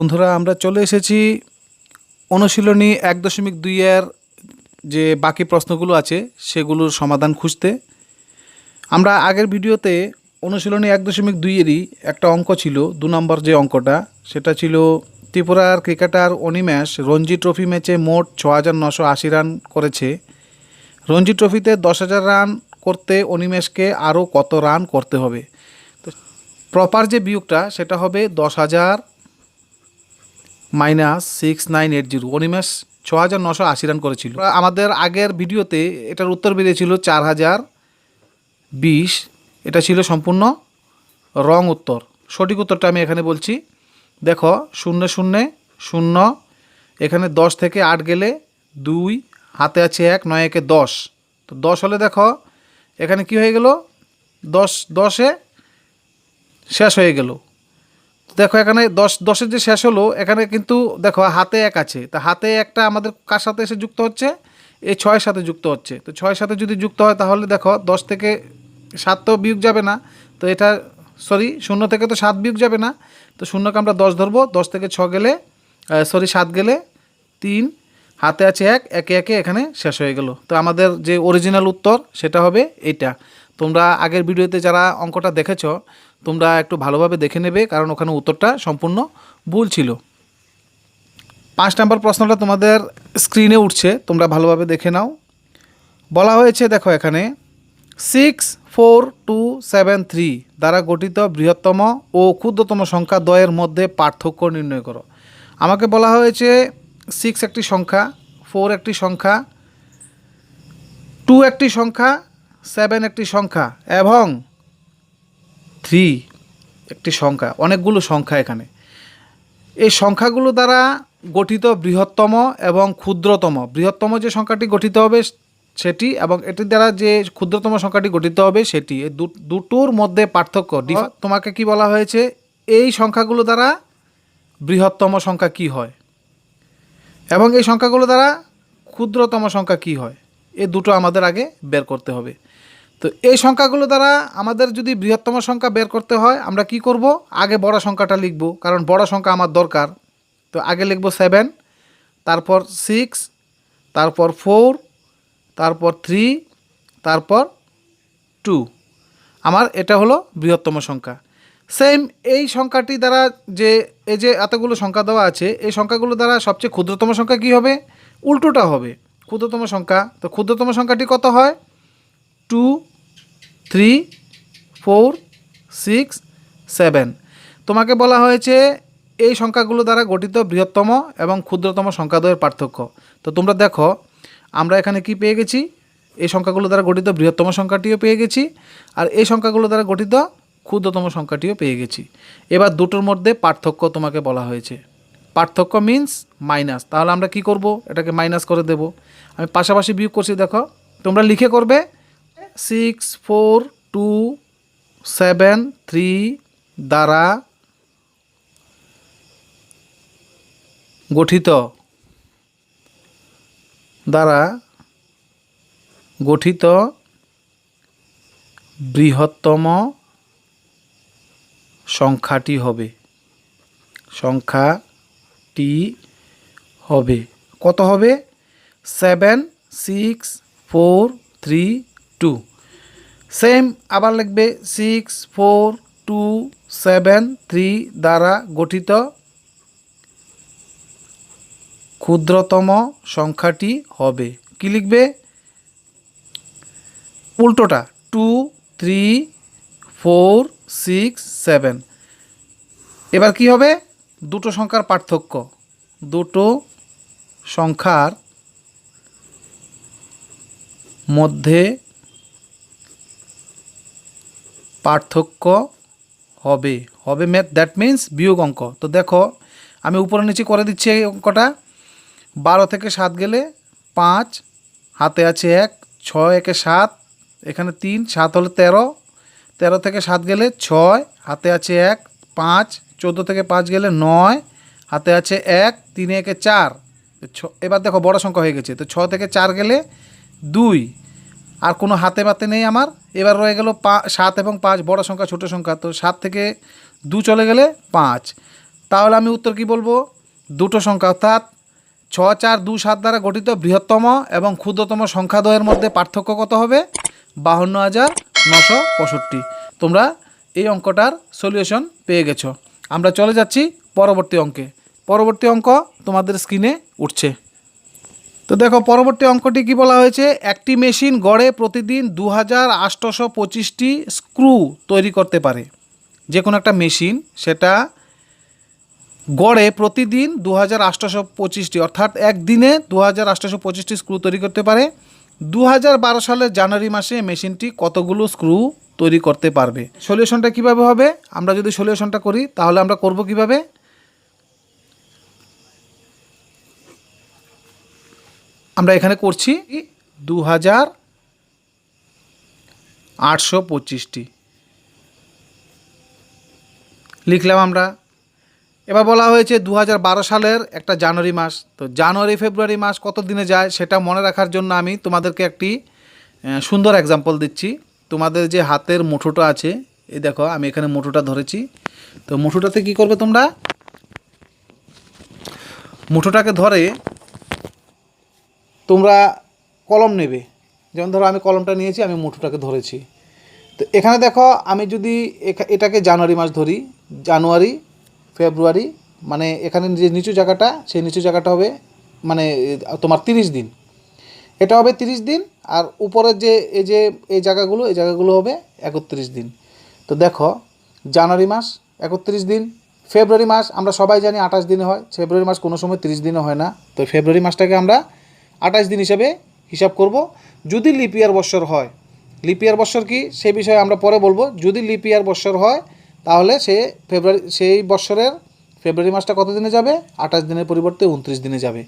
বন্ধুরা, আমরা চলে এসেছি অনুশীলনী এক দশমিক দুইয়ের যে বাকি প্রশ্নগুলো আছে, সেগুলোর সমাধান খুঁজতে। আমরা আগের ভিডিওতে অনুশীলনী এক দশমিক দুইয়েরই একটা অঙ্ক ছিল, দু নম্বর যে অঙ্কটা, সেটা ছিল ত্রিপুরার ক্রিকেটার অনিমেষ রঞ্জি ট্রফি ম্যাচে মোট ছ হাজার নশো আশি রান করেছে। রঞ্জি ট্রফিতে দশ হাজার রান করতে অনিমেষকে আরও কত রান করতে হবে? তো প্রপার যে বিয়োগটা, সেটা হবে দশ হাজার minus six nine eight zero. Animesh ছ হাজার নশো আশি রান করেছিল। আমাদের আগের ভিডিওতে এটার উত্তর বেরিয়েছিল চার হাজার বিশ। এটা ছিল সম্পূর্ণ রং উত্তর। সঠিক উত্তরটা আমি এখানে বলছি। দেখো, শূন্য শূন্য শূন্য। এখানে দশ থেকে আট গেলে দুই, হাতে আছে এক, নয় একে দশ। তো দশ হলে দেখো, এখানে কি হয়ে গেল? দশ, দশে শেষ হয়ে গেল। দেখো, এখানে দশ, দশের যে শেষ হলো, এখানে কিন্তু দেখো, হাতে এক আছে। তা হাতে একটা আমাদের কার সাথে এসে যুক্ত হচ্ছে? এই ছয়ের সাথে যুক্ত হচ্ছে। তো ছয়ের সাথে যদি যুক্ত হয়, তাহলে দেখো, দশ থেকে সাত তো বিয়োগ যাবে না। তো এটা, সরি, শূন্য থেকে তো সাত বিয়োগ যাবে না। তো শূন্যকে আমরা দশ ধরবো। দশ থেকে ছ গেলে সরি, সাত গেলে তিন। হাতে আছে এক, একে একে এখানে শেষ হয়ে গেল। তো আমাদের যে অরিজিনাল উত্তর, সেটা হবে এইটা। তোমরা আগের ভিডিওতে যারা অঙ্কটা দেখেছ তোমরা একটু ভালোভাবে দেখে নেবে, কারণ ওখানে উত্তরটা সম্পূর্ণ ভুল ছিল। পাঁচ নম্বর প্রশ্নটা তোমাদের স্ক্রিনে উঠছে, তোমরা ভালোভাবে দেখে নাও। বলা হয়েছে, দেখো এখানে six four two seven three দ্বারা গঠিত বৃহত্তম ও ক্ষুদ্রতম সংখ্যা দ্বয়ের মধ্যে পার্থক্য নির্ণয় করো। আমাকে বলা হয়েছে সিক্স একটি সংখ্যা ফোর একটি সংখ্যা টু একটি সংখ্যা সেভেন একটি সংখ্যা, এবং থ্রি একটি সংখ্যা অনেকগুলো সংখ্যা এখানে। এই সংখ্যাগুলো দ্বারা গঠিত বৃহত্তম এবং ক্ষুদ্রতম। বৃহত্তম যে সংখ্যাটি গঠিত হবে সেটি এবং এটির দ্বারা যে ক্ষুদ্রতম সংখ্যাটি গঠিত হবে সেটি। এই দু- দুটোর মধ্যে পার্থক্য। তোমাকে কি বলা হয়েছে? এই সংখ্যাগুলো দ্বারা বৃহত্তম সংখ্যা কি হয়? এবং এই সংখ্যাগুলো দ্বারা ক্ষুদ্রতম সংখ্যা কি হয়? এ দুটো আমাদের আগে বের করতে হবে। তো এই সংখ্যাগুলো দ্বারা আমাদের যদি বৃহত্তম সংখ্যা বের করতে হয়, আমরা কি করব? আগে বড় সংখ্যাটা লিখব, কারণ বড় সংখ্যা আমার দরকার। তো আগে লিখব সেভেন তারপর সিক্স তারপর ফোর তারপর থ্রি তারপর টু আমার এটা হলো বৃহত্তম সংখ্যা। সেম এই সংখ্যাটি দ্বারা যে, এই যে এতগুলো সংখ্যা দেওয়া আছে, এই সংখ্যাগুলো দ্বারা সবচেয়ে ক্ষুদ্রতম সংখ্যা কী হবে? উল্টোটা হবে। ক্ষুদ্রতম সংখ্যা। তো ক্ষুদ্রতম সংখ্যাটি কত হয়? Two, three, four, six, seven. তোমাকে বলা হয়েছে এই সংখ্যাগুলো দ্বারা গঠিত বৃহত্তম এবং ক্ষুদ্রতম সংখ্যাদ্বয়ের পার্থক্য। তো তোমরা দেখো, আমরা এখানে কি পেয়ে গেছি? এই সংখ্যাগুলো দ্বারা গঠিত বৃহত্তম সংখ্যাটিও পেয়ে গেছি, আর এই সংখ্যাগুলো দ্বারা গঠিত ক্ষুদ্রতম সংখ্যাটিও পেয়ে গেছি। এবার দুটোর মধ্যে পার্থক্য তোমাকে বলা হয়েছে। পার্থক্য মিন্স মাইনাস তাহলে আমরা কি করব? এটাকে মাইনাস করে দেব। আমি পাশাপাশি বিয়োগ করছি, দেখো। তোমরা লিখে করবে six four two seven three দ্বারা গঠিত দ্বারা গঠিত বৃহত্তম সংখ্যাটি হবে। সংখ্যাটি হবে। কত হবে? Seven six four three two same আবার লিখবে six four two seven three দ্বারা গঠিত ক্ষুদ্রতম সংখ্যাটি হবে। কি লিখবে? উল্টোটা two three four six seven এবার কি হবে? দুটো সংখ্যার পার্থক্য। দুটো সংখ্যার মধ্যে পার্থক্য হবে। হবে ম্যাথ দ্যাট মিন্স বিয়োগ অঙ্ক। তো দেখো, আমি উপরে নিচে করে দিচ্ছি এই অঙ্কটা। বারো থেকে সাত গেলে পাঁচ, হাতে আছে এক, ছয় একে সাত, এখানে তিন, সাত হলে তেরো। তেরো থেকে সাত গেলে ছয়, হাতে আছে এক, পাঁচ, চোদ্দ থেকে পাঁচ গেলে নয়, হাতে আছে এক, তিনে একে চার। ছ, এবার দেখো বড় সংখ্যা হয়ে গেছে। তো ছ থেকে চার গেলে দুই আর কোনো হাতে বাতে নেই আমার। এবার রয়ে গেল পা, সাত এবং পাঁচ, বড় সংখ্যা, ছোট সংখ্যা। তো সাত থেকে দু চলে গেলে পাঁচ। তাহলে আমি উত্তর কি বলব? দুটো সংখ্যা, অর্থাৎ ছ, চার, দু, সাত দ্বারা গঠিত বৃহত্তম এবং ক্ষুদ্রতম সংখ্যাদ্বয়ের মধ্যে পার্থক্য কত হবে? বাহান্ন হাজার নশো পঁয়ষট্টি। তোমরা এই অঙ্কটার সলিউশন পেয়ে গেছো। আমরা চলে যাচ্ছি পরবর্তী অঙ্কে। পরবর্তী অঙ্ক তোমাদের স্ক্রিনে উঠছে। তো দেখো, পরবর্তী অঙ্কটি কি বলা হয়েছে? একটি মেশিন গড়ে প্রতিদিন দু হাজার পঁচিশটি স্ক্রু তৈরি করতে পারে। যে কোনো একটা মেশিন সেটা গড়ে প্রতিদিন দু হাজার আটশোশো পঁচিশটি, অর্থাৎ একদিনে দু হাজার আটশোশো পঁচিশটি স্ক্রু তৈরি করতে পারে। দু হাজার বারো সালের জানুয়ারি মাসে মেশিনটি কতগুলো স্ক্রু তৈরি করতে পারবে? সলিউশনটা কীভাবে হবে? আমরা যদি সলিউশনটা করি, তাহলে আমরা করব কীভাবে? আমরা এখানে করছি দু হাজার আটশো পঁচিশটি। লিখলাম আমরা। এবার বলা হয়েছে দু হাজার বারো সালের একটা জানুয়ারি মাস। তো জানুয়ারি, ফেব্রুয়ারি মাস কত দিনে যায় সেটা মনে রাখার জন্য আমি তোমাদেরকে একটি সুন্দর এক্সাম্পল দিচ্ছি। তোমাদের যে হাতের মুঠোটা আছে, এই দেখো, আমি এখানে মুঠোটা ধরেছি। তো মুঠোটাতে কি করবে তোমরা? মুঠোটাকে ধরে তোমরা কলম নেবে। যেমন ধরো আমি কলমটা নিয়েছি, আমি মুঠোটাকে ধরেছি। তো এখানে দেখো, আমি যদি এটাকে জানুয়ারি মাস ধরি, জানুয়ারি, ফেব্রুয়ারি মানে এখানে যে নিচু জায়গাটা, সেই নিচু জায়গাটা হবে মানে তোমার তিরিশ দিন। এটা হবে তিরিশ দিন, আর উপরের যে, এই যে, এই জায়গাগুলো এই জায়গাগুলো হবে একত্রিশ দিন। তো দেখো, জানুয়ারি মাস একত্রিশ দিন, ফেব্রুয়ারি মাস আমরা সবাই জানি আঠাশ দিনে হয়, ফেব্রুয়ারি মাস কোনো সময় তিরিশ দিনে হয় না। তো ফেব্রুয়ারি মাসটাকে আমরা আঠাশ দিন হিসাবে হিসাব করব। যদি লিপিয়ার বৎসর হয় লিপিয়ার বৎসর কি? সে বিষয়ে আমরা পরে বলব। যদি লিপিয়ার বৎসর হয়, তাহলে সে ফেব্রুয়ারি সেই বৎসরের ফেব্রুয়ারি মাসটা কত দিনে যাবে? আঠাশ দিনের পরিবর্তে উনত্রিশ দিনে যাবে।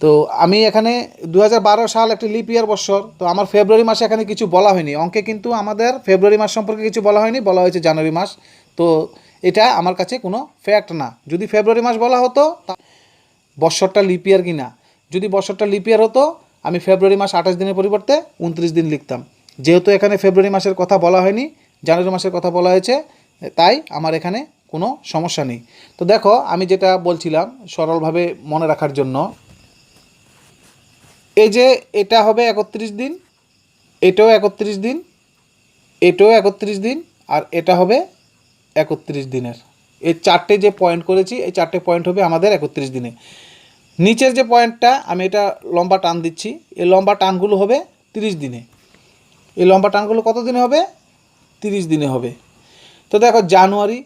তো আমি এখানে দু হাজার বারো সাল একটি লিপ ইয়ার বৎসর, তো আমার ফেব্রুয়ারি মাসে এখানে কিছু বলা হয়নি। অঙ্কে কিন্তু আমাদের ফেব্রুয়ারি মাস সম্পর্কে কিছু বলা হয়নি, বলা হয়েছে জানুয়ারি মাস। তো এটা আমার কাছে কোনো ফ্যাক্ট না। যদি ফেব্রুয়ারি মাস বলা হতো বৎসরটা লিপ ইয়ার কি না যদি বছরটা লিপ ইয়ার হতো, আমি ফেব্রুয়ারি মাস আঠাশ দিনের পরিবর্তে উনত্রিশ দিন লিখতাম। যেহেতু এখানে ফেব্রুয়ারি মাসের কথা বলা হয়নি জানুয়ারি মাসের কথা বলা হয়েছে, তাই আমার এখানে কোনো সমস্যা নেই। তো দেখো, আমি যেটা বলছিলাম সরলভাবে মনে রাখার জন্য, এই যে এটা হবে একত্রিশ দিন, এটাও একত্রিশ দিন, এটাও একত্রিশ দিন, আর এটা হবে একত্রিশ দিনের। এই চারটে যে পয়েন্ট করেছি, এই চারটে পয়েন্ট হবে আমাদের একত্রিশ দিনে। নিচের যে পয়েন্টটা, আমি এটা লম্বা টান দিচ্ছি। এই লম্বা টানগুলো হবে তিরিশ দিনে। এই লম্বা টানগুলো কত দিনে হবে? তিরিশ দিনে হবে। তো দেখো, জানুয়ারি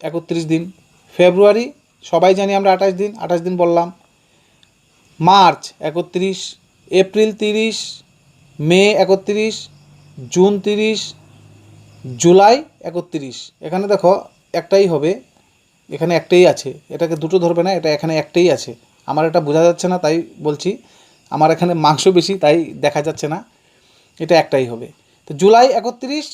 একত্রিশ দিন, ফেব্রুয়ারি সবাই জানি আমরা আঠাশ দিন আঠাশ দিন বললাম। মার্চ একত্রিশ, এপ্রিল তিরিশ, মে একত্রিশ, জুন তিরিশ, জুলাই একত্রিশ। এখানে দেখো, একটাই হবে। এখানে একটাই আছে। এটাকে দুটো ধরবে না, এটা এখানে একটাই আছে। আমার এটা বোঝা যাচ্ছে না, তাই বলছি, আমার এখানে মাংস বেশি, তাই দেখা যাচ্ছে না। এটা একটাই হবে। তো জুলাই একত্রিশ,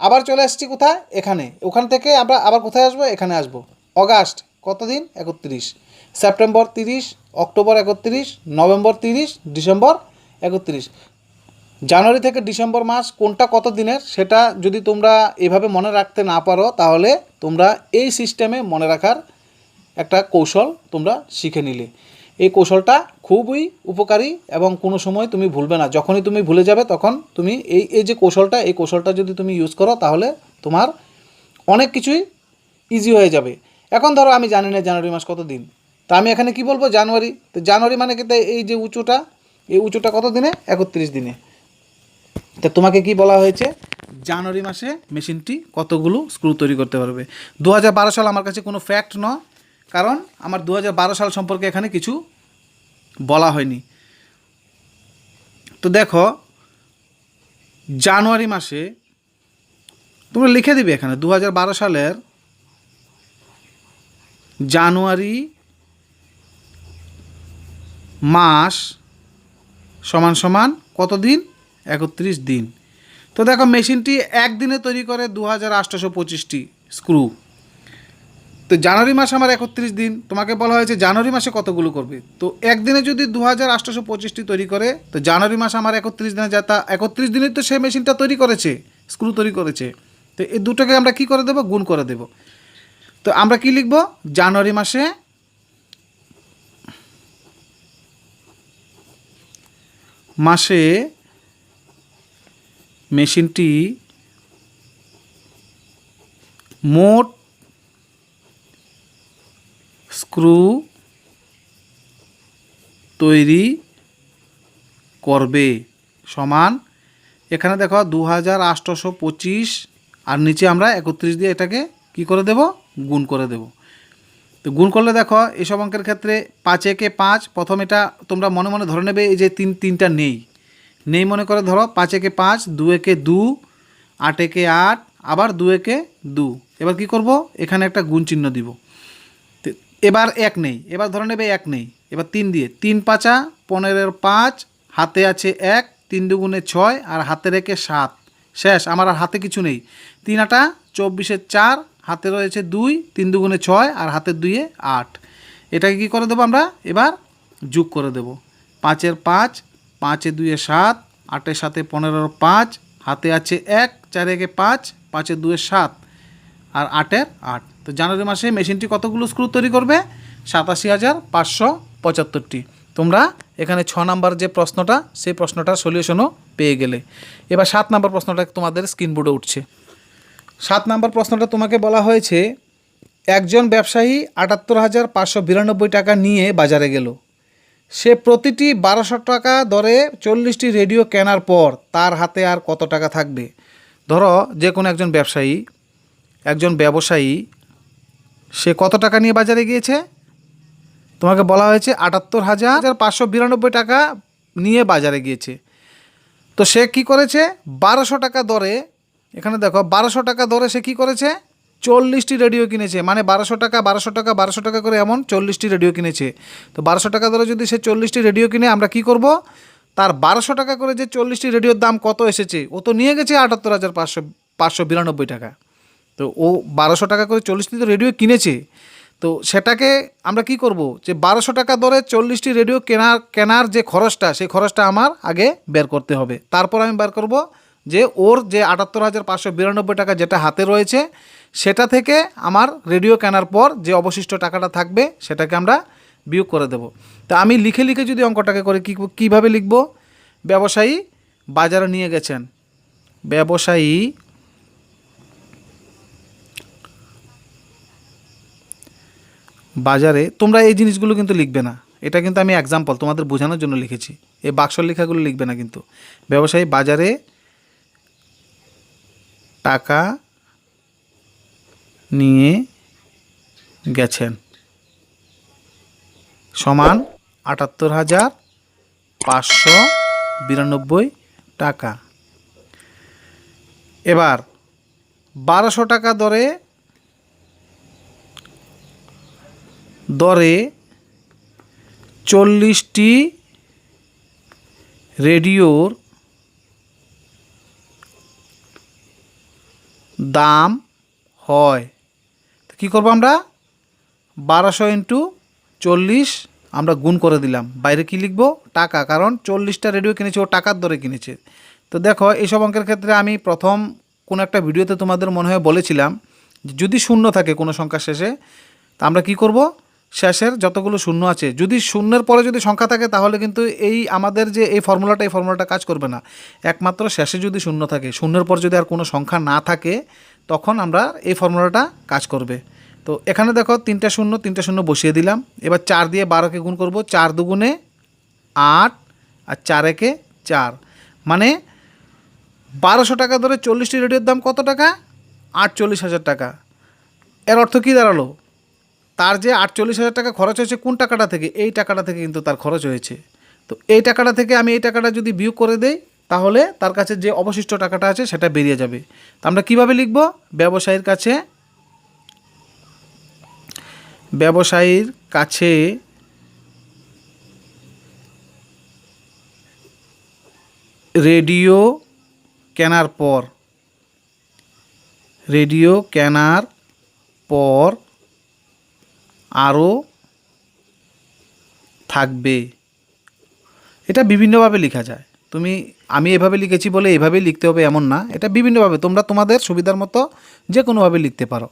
আবার চলে আসছি কোথায়? এখানে। ওখান থেকে আমরা আবার কোথায় আসব? এখানে আসব। অগাস্ট, কতদিন? একত্রিশ। সেপ্টেম্বর তিরিশ, অক্টোবর একত্রিশ, নভেম্বর তিরিশ, ডিসেম্বর একত্রিশ। জানুয়ারি থেকে ডিসেম্বর মাস কোনটা কত দিনের, সেটা যদি তোমরা এভাবে মনে রাখতে না পারো, তাহলে তোমরা এই সিস্টেমে মনে রাখার একটা কৌশল তোমরা শিখে নিলে। এই কৌশলটা খুবই উপকারী এবং কোনো সময় তুমি ভুলবে না। যখনই তুমি ভুলে যাবে, তখন তুমি এই এই যে কৌশলটা, এই কৌশলটা যদি তুমি ইউজ করো, তাহলে তোমার অনেক কিছুই ইজি হয়ে যাবে। এখন ধরো আমি জানি না জানুয়ারি মাস কত দিন। তা আমি এখানে কি বলব? জানুয়ারি। তো জানুয়ারি মানে কি? এই যে উঁচুটা, এই উঁচুটা কত দিনে? একত্রিশ দিনে। তা তোমাকে কি বলা হয়েছে? জানুয়ারি মাসে মেশিনটি কতগুলো স্ক্রু তৈরি করতে পারবে? দু হাজার বারো সাল আমার কাছে কোনো ফ্যাক্ট নয়। কারণ আমার দু হাজার বারো সাল সম্পর্কে এখানে কিছু বলা হয়নি। তো দেখো, জানুয়ারি মাসে তোমরা লিখে দিবে এখানে দু হাজার বারো সালের জানুয়ারি মাস সমান সমান কত দিন একত্রিশ দিন। তো দেখো, মেশিনটি একদিনে তৈরি করে দু হাজার আটশোশো পঁচিশটি স্ক্রু। তো জানুয়ারি মাস আমার একত্রিশ দিন। তোমাকে বলা হয়েছে জানুয়ারি মাসে কতগুলো করবে? তো একদিনে যদি দু হাজার আটশোশো পঁচিশটি তৈরি করে, তো জানুয়ারি মাস আমার একত্রিশ দিনে যা তা একত্রিশ দিনে তো সে মেশিনটা তৈরি করেছে, স্ক্রু তৈরি করেছে। তো এই দুটোকে আমরা কি করে দেবো? গুণ করে দেবো। তো আমরা কি লিখব? জানুয়ারি মাসে মাসে মেশিনটি মোট স্ক্রু তৈরি করবে সমান। এখানে দেখো দু হাজার আর নিচে আমরা একত্রিশ দিয়ে এটাকে কি করে দেব? গুণ করে দেব। তো গুণ করলে দেখো এইসব অঙ্কের ক্ষেত্রে পাঁচ একে পাঁচ, প্রথম এটা তোমরা মনে মনে ধরে নেবে, এই যে তিন, তিনটা নেই। নেই মনে করে ধরো পাঁচ একে পাঁচ, দু একে দু, আট একে আট, আবার দু একে দু। এবার কি করব? এখানে একটা গুণ চিহ্ন দিব। এবার এক নেই, এবার ধরে নেবে এক নেই, এবার তিন দিয়ে। তিন পাঁচা পনেরোর পাঁচ, হাতে আছে এক, তিন দুগুণে ছয়, আর হাতে রেখে সাত। শেষ, আমার আর হাতে কিছু নেই। তিন আটা চব্বিশের চার, হাতে রয়েছে দুই, তিন দুগুণে ছয়, আর হাতের দুইয়ে আট। এটাকে কী করে দেবো আমরা? এবার যোগ করে দেব। পাঁচের পাঁচ, পাঁচে দুইয়ে সাত আটের সাথে পনেরোর পাঁচ, হাতে আছে এক, চার একে পাঁচ পাঁচের দুয়ে সাত, আর আটের আট। তো জানুয়ারি মাসে মেশিনটি কতগুলো স্ক্রু তৈরি করবে? সাতাশি হাজার পাঁচশো পঁচাত্তরটি। তোমরা এখানে ছ নাম্বার যে প্রশ্নটা, সেই প্রশ্নটার সলিউশনও পেয়ে গেলে। এবার সাত নাম্বার প্রশ্নটা তোমাদের স্ক্রিনবোর্ডে উঠছে। সাত নাম্বার প্রশ্নটা তোমাকে বলা হয়েছে, একজন ব্যবসায়ী আটাত্তর হাজার পাঁচশো বিরানব্বই টাকা নিয়ে বাজারে গেল। সে প্রতিটি বারোশো টাকা দরে চল্লিশটি রেডিও কেনার পর তার হাতে আর কত টাকা থাকবে? ধরো, যে কোনো একজন ব্যবসায়ী একজন ব্যবসায়ী সে কত টাকা নিয়ে বাজারে গিয়েছে? তোমাকে বলা হয়েছে আটাত্তর হাজার পাঁচশো বিরানব্বই টাকা নিয়ে বাজারে গিয়েছে। তো সে কি করেছে? বারোশো টাকা দরে, এখানে দেখো, বারোশো টাকা দরে সে কি করেছে? চল্লিশটি রেডিও কিনেছে। মানে বারোশো টাকা বারোশো টাকা বারোশো টাকা করে এমন চল্লিশটি রেডিও কিনেছে। তো বারোশো টাকা দরে যদি সে চল্লিশটি রেডিও কিনে, আমরা কি করব? তার বারোশো টাকা করে যে চল্লিশটি রেডিওর দাম কত এসেছে, ও তো নিয়ে গেছে আটাত্তর হাজার পাঁচশো পাঁচশো বিরানব্বই টাকা। তো ও বারোশো টাকা করে চল্লিশটি তো রেডিও কিনেছে। তো সেটাকে আমরা কি করব? যে বারোশো টাকা দরে চল্লিশটি রেডিও কেনার কেনার যে খরচটা, সেই খরচটা আমার আগে বের করতে হবে। তারপর আমি বের করব যে ওর যে আটাত্তর হাজার পাঁচশো বিরানব্বই টাকা যেটা হাতে রয়েছে, সেটা থেকে আমার রেডিও কেনার পর যে অবশিষ্ট টাকাটা থাকবে, সেটাকে আমরা বিয়োগ করে দেব। তা আমি লিখে লিখে যদি অঙ্কটাকে করে কী, কীভাবে লিখব? ব্যবসায়ী বাজারে নিয়ে গেছেন। ব্যবসায়ী বাজারে, তোমরা এই জিনিসগুলো কিন্তু লিখবে না। এটা কিন্তু আমি এক্সাম্পল তোমাদের বোঝানোর জন্য লিখেছি। এই বাক্সর লেখাগুলো লিখবে না কিন্তু। ব্যবসায়ী বাজারে টাকা নিয়ে গেছেন। সমান আটাত্তর হাজার পাঁচশো বিরানব্বই টাকা। এবার বারোশো টাকা দরে দরে চল্লিশটি রেডিওর দাম হয়। তো কী করব আমরা? বারোশো ইন্টু চল্লিশ আমরা গুণ করে দিলাম। বাইরে কি লিখব? টাকা, কারণ চল্লিশটা রেডিও কিনেছে, ও টাকার দরে কিনেছে। তো দেখো এইসব অঙ্কের ক্ষেত্রে আমি প্রথম কোনো একটা ভিডিওতে তোমাদের মনে হয় বলেছিলাম যদি শূন্য থাকে কোনো সংখ্যার শেষে, তা আমরা কি করব? শেষের যতগুলো শূন্য আছে, যদি শূন্যের পরে যদি সংখ্যা থাকে, তাহলে কিন্তু এই আমাদের যে এই ফর্মুলাটা এই ফর্মুলাটা কাজ করবে না। একমাত্র শেষে যদি শূন্য থাকে, শূন্যের পর যদি আর কোনো সংখ্যা না থাকে, তখন আমরা এই ফর্মুলাটা কাজ করবে। তো এখানে দেখো, তিনটা শূন্য তিনটা শূন্য বসিয়ে দিলাম। এবার চার দিয়ে বারোকে গুণ করব, চার দুগুণে আট আর চার একে চার। মানে বারোশো টাকা ধরে চল্লিশটি রেডিওর দাম কত টাকা? আটচল্লিশ হাজার টাকা। এর অর্থ কী দাঁড়াল? তার যে আটচল্লিশ হাজার টাকা খরচ হয়েছে, কোন টাকাটা থেকে? এই টাকাটা থেকে কিন্তু তার খরচ হয়েছে। তো এই টাকাটা থেকে আমি এই টাকাটা যদি বিয়োগ করে দেই, তাহলে তার কাছে যে অবশিষ্ট টাকাটা আছে, সেটা বেরিয়ে যাবে। তো আমরা কীভাবে লিখব? ব্যবসায়ীর কাছে ব্যবসায়ীর কাছে রেডিও কেনার পর, রেডিও কেনার পর আরও থাকবে। এটা বিভিন্নভাবে লেখা যায়। তুমি, আমি এভাবে লিখেছি বলে এভাবেই লিখতে হবে এমন না। এটা বিভিন্নভাবে, তোমরা তোমাদের সুবিধার মতো যে কোনোভাবে লিখতে পারো।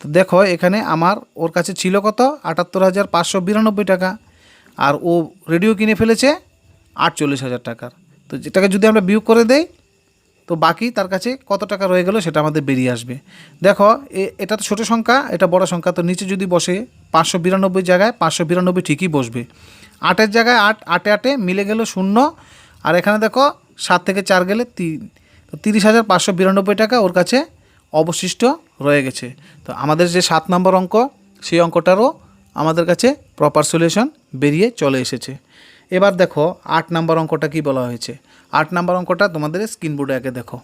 তো দেখো, এখানে আমার, ওর কাছে ছিল কত? আটাত্তর হাজার পাঁচশো বিরানব্বই টাকা। আর ও রেডিও কিনে ফেলেছে আটচল্লিশ হাজার টাকার। তো যেটাকে যদি আমরা বিয়োগ করে দেই তো বাকি তার কাছে কত টাকা রয়ে গেল সেটা আমাদের বেরিয়ে আসবে। দেখো এটা তো ছোটো সংখ্যা, এটা বড় সংখ্যা, তো নিচে যদি বসে পাঁচশো বিরানব্বই জায়গায় পাঁচশো বিরানব্বই ঠিকই বসবে। আটের জায়গায় আট, আটে আটে মিলে গেল শূন্য, আর এখানে দেখো সাত থেকে চার গেলে তিন। তো তিরিশ হাজার পাঁচশো বিরানব্বই টাকা ওর কাছে অবশিষ্ট রয়ে গেছে। তো আমাদের যে সাত নম্বর অঙ্ক, সেই অঙ্কটারও আমাদের কাছে প্রপার সলিউশন বেরিয়ে চলে এসেছে। এবার দেখো, আট নম্বর অঙ্কটা কি বলা হয়েছে? আট নম্বর অঙ্কটা তোমাদের স্ক্রিন বোর্ডে আগে দেখো।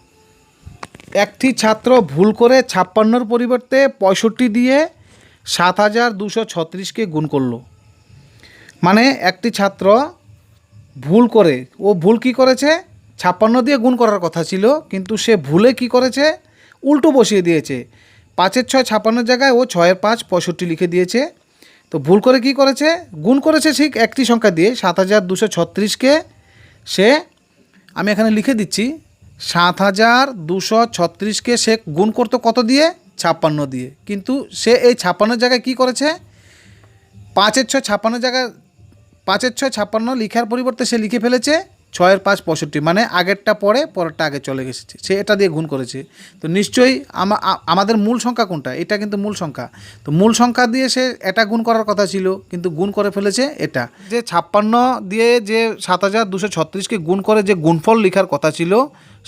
একটি ছাত্র ভুল করে ছাপ্পান্নর পরিবর্তে পঁয়ষট্টি দিয়ে সাত হাজার দুশো ছত্রিশকে গুণ করল। মানে একটি ছাত্র ভুল করে, ও ভুল কি করেছে? ছাপ্পান্ন দিয়ে গুণ করার কথা ছিল, কিন্তু সে ভুলে কি করেছে? উল্টো বসিয়ে দিয়েছে। পাঁচের ছয় ছাপ্পান্নের জায়গায় ও ছয়ের পাঁচ পঁয়ষট্টি লিখে দিয়েছে। তো ভুল করে কি করেছে? গুণ করেছে ঠিক একটি সংখ্যা দিয়ে সাত হাজার দুশো ছত্রিশকে সে আমি এখানে লিখে দিচ্ছি, সাত হাজার দুশো ছত্রিশকে সে গুণ করতো কত দিয়ে? ছাপ্পান্ন দিয়ে। কিন্তু সে এই ছাপ্পান্নর জায়গায় কি করেছে? পাঁচের ছয় ছাপ্পান্ন জায়গায়, পাঁচের ছয় ছাপ্পান্ন লিখার পরিবর্তে সে লিখে ফেলেছে ছয়ের পাঁচ পঁয়ষট্টি মানে আগেরটা পরে পরেরটা আগে চলে গেছে। সে এটা দিয়ে গুণ করেছে। তো নিশ্চয়ই আমাদের মূল সংখ্যা কোনটা? এটা কিন্তু মূল সংখ্যা। তো মূল সংখ্যা দিয়ে সে এটা গুণ করার কথা ছিল, কিন্তু গুণ করে ফেলেছে এটা। যে ছাপ্পান্ন দিয়ে যে সাত হাজার দুশো ছত্রিশকে গুণ করে যে গুণফল লেখার কথা ছিল,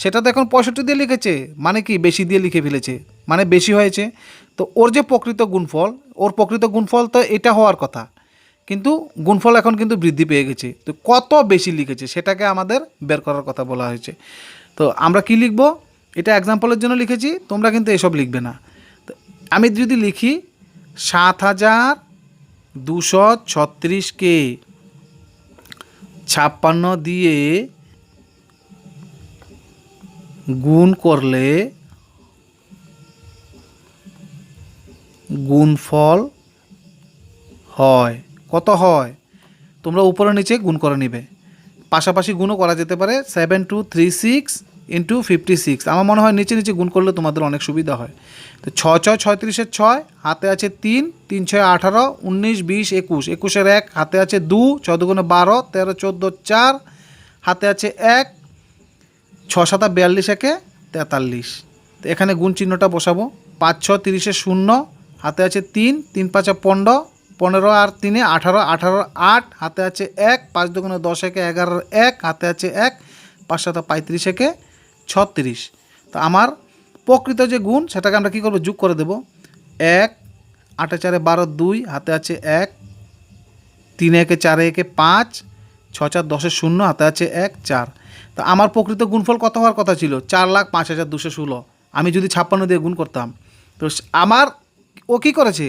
সেটা তো এখন পঁয়ষট্টি দিয়ে লিখেছে। মানে কি? বেশি দিয়ে লিখে ফেলেছে। মানে বেশি হয়েছে। তো ওর যে প্রকৃত গুণফল, ওর প্রকৃত গুণফল তো এটা হওয়ার কথা। কিন্তু গুণফল এখন কিন্তু বৃদ্ধি পেয়ে গেছে। তো কত বেশি লিখেছে সেটাকে আমাদের বের করার কথা বলা হয়েছে। তো আমরা কি লিখব? এটা এক্সাম্পলের জন্য লিখেছি, তোমরা কিন্তু এসব লিখবে না। আমি যদি লিখি সাত হাজার দুশো ছত্রিশকে ছাপ্পান্ন দিয়ে গুণ করলে গুণফল হয় কত হয়? তোমরা উপরে নিচে গুণ করে নিবে। পাশাপাশি গুণও করা যেতে পারে seven two three six into fifty six আমার মনে হয় নিচে নিচে গুণ করলে তোমাদের অনেক সুবিধা হয়। তো ছ ছয় ছয়ত্রিশের ছয়, হাতে আছে তিন তিন, ছয়, আঠারো, উনিশ, বিশ, একুশ। একুশের এক, হাতে আছে দু, চোদ্দ গুণে বারো, তেরো, চোদ্দ, চার, হাতে আছে এক, ছ, সাতা বিয়াল্লিশ, একে তেতাল্লিশ। তো এখানে গুণ চিহ্নটা বসাবো। পাঁচ, ছ, তিরিশে শূন্য, হাতে আছে তিন তিন, পাঁচে, পনেরো পনেরো আর তিনে আঠারো আঠারো আট, হাতে আছে এক, পাঁচ দুগুণে দশ একে এগারো এক, হাতে আছে এক, পাঁচ সাতা পঁয়ত্রিশ একে ছত্রিশ। তো আমার প্রকৃত যে গুণ, সেটাকে আমরা কী করব? যোগ করে দেব। এক, আটে চারে বারো দুই, হাতে আছে এক, তিন একে চারে একে পাঁচ, ছ চার দশে শূন্য, হাতে আছে এক, চার। তা আমার প্রকৃত গুণফল কত হওয়ার কথা ছিল? চার লাখ পাঁচ হাজার দুশো ষোলো। আমি যদি ছাপ্পান্ন দিয়ে গুণ করতাম। তো আমার ও কী করেছে?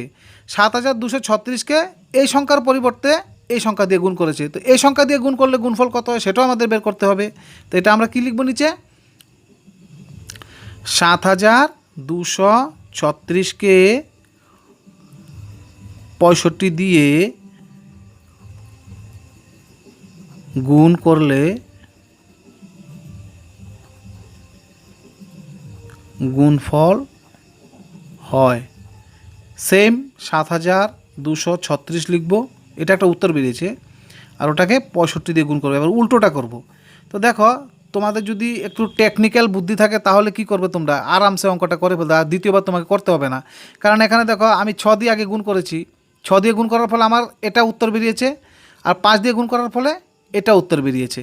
সাত হাজার দুশো ছত্রিশকে এই সংখ্যার পরিবর্তে এই সংখ্যা দিয়ে গুণ করেছে। তো এই সংখ্যা দিয়ে গুণ করলে গুণফল কত হয় সেটাও আমাদের বের করতে হবে। তো এটা আমরা কী লিখব নিচে? সাত হাজার দুশো ছত্রিশকে পঁয়ষট্টি দিয়ে গুণ করলে গুণফল হয়। সেম সাত হাজার দুশো ছত্রিশ লিখব। এটা একটা উত্তর বেরিয়েছে। আর ওটাকে পঁয়ষট্টি দিয়ে গুণ করব। এবার উল্টোটা করব। তো দেখো, তোমাদের যদি একটু টেকনিক্যাল বুদ্ধি থাকে, তাহলে কি করবে তোমরা? আরামসে অঙ্কটা করে ফেলতে আর দ্বিতীয়বার তোমাকে করতে হবে না। কারণ এখানে দেখো, আমি ছ দিয়ে আগে গুণ করেছি। ছ দিয়ে গুণ করার ফলে আমার এটা উত্তর বেরিয়েছে। আর পাঁচ দিয়ে গুণ করার ফলে এটা উত্তর বেরিয়েছে।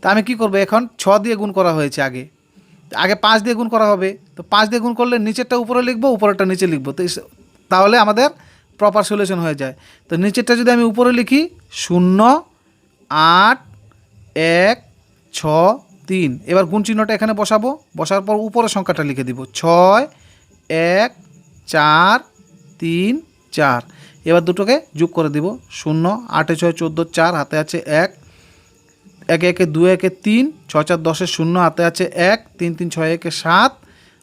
তা আমি কি করব? এখন ছ দিয়ে গুণ করা হয়েছে আগে। আগে পাঁচ দিয়ে গুণ করা হবে। তো পাঁচ দিয়ে গুণ করলে নিচেরটা উপরে লিখব, উপরেরটা নিচে লিখব। তো তাহলে আমাদের প্রপার সলিউশন হয়ে যায়। তো নিচেরটা যদি আমি উপরে লিখি, শূন্য, আট, এক, ছ, তিন। এবার গুণ চিহ্নটা এখানে বসাবো। বসার পর উপরের সংখ্যাটা লিখে দিব। ছয়, এক, চার, তিন, চার। এবার দুটোকে যোগ করে দিব। শূন্য, আটে ছয়, চোদ্দ, চার, হাতে আছে এক। একে একে দু একে তিন। ছ চার দশের শূন্য, হাতে আছে এক। তিন তিন, ছয়, একে সাত।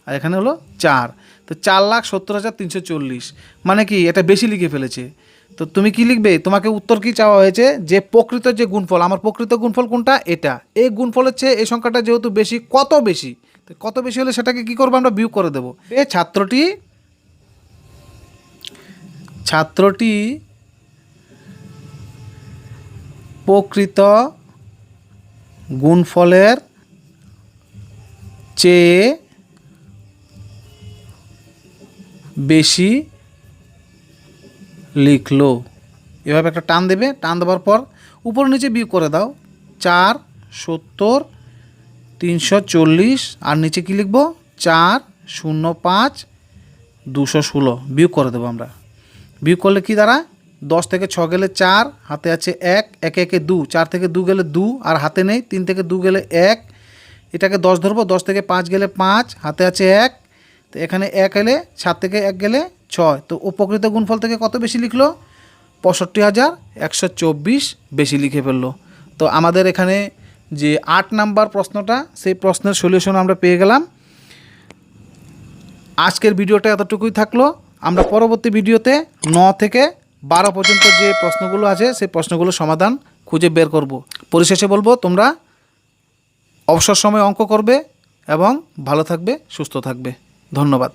আর এখানে হলো চার। তো চার লাখ সত্তর হাজার তিনশো চল্লিশ। মানে কি, এটা বেশি লিখে ফেলেছে। তো তুমি কি লিখবে? তোমাকে উত্তর কি চাওয়া হয়েছে? যে প্রকৃত যে গুণফল, আমার প্রকৃত গুণফল কোনটা? এটা। এই গুণফলের চেয়ে এই সংখ্যাটা যেহেতু বেশি, কত বেশি? তো কত বেশি হলে সেটাকে কি করব আমরা? বিয়োগ করে দেবো। এ ছাত্রটি ছাত্রটি প্রকৃত গুণফলের চেয়ে বেশি লিখলো। এভাবে একটা টান দেবে। টান দেওয়ার পর উপর নিচে বিয়োগ করে দাও। চার, সত্তর, তিনশো চল্লিশ। আর নিচে কী লিখব? চার, শূন্য পাঁচ, দুশো ষোলো। বিয়োগ করে দেবো আমরা। বিয়োগ করলে কি দাঁড়ায়? দশ থেকে ছ গেলে চার, হাতে আছে এক, একে একে দু। চার থেকে দু গেলে দু, আর হাতে নেই। তিন থেকে দু গেলে এক। এটাকে দশ ধরবো। দশ থেকে পাঁচ গেলে পাঁচ, হাতে আছে এক। তো এখানে এক এলে সাত থেকে এক গেলে ছয়। তো উপকৃত গুণফল থেকে কত বেশি লিখলো? পঁয়ষট্টি হাজার একশো চব্বিশ বেশি লিখে ফেলল। তো আমাদের এখানে যে আট নাম্বার প্রশ্নটা, সেই প্রশ্নের সলিউশন আমরা পেয়ে গেলাম। আজকের ভিডিওটা এতটুকুই থাকল। আমরা পরবর্তী ভিডিওতে ন থেকে বারো পর্যন্ত যে প্রশ্নগুলো আছে, সেই প্রশ্নগুলোর সমাধান খুঁজে বের করব। পরিশেষে বলব, তোমরা অবসর সময় অঙ্ক করবে এবং ভালো থাকবে, সুস্থ থাকবে। ধন্যবাদ।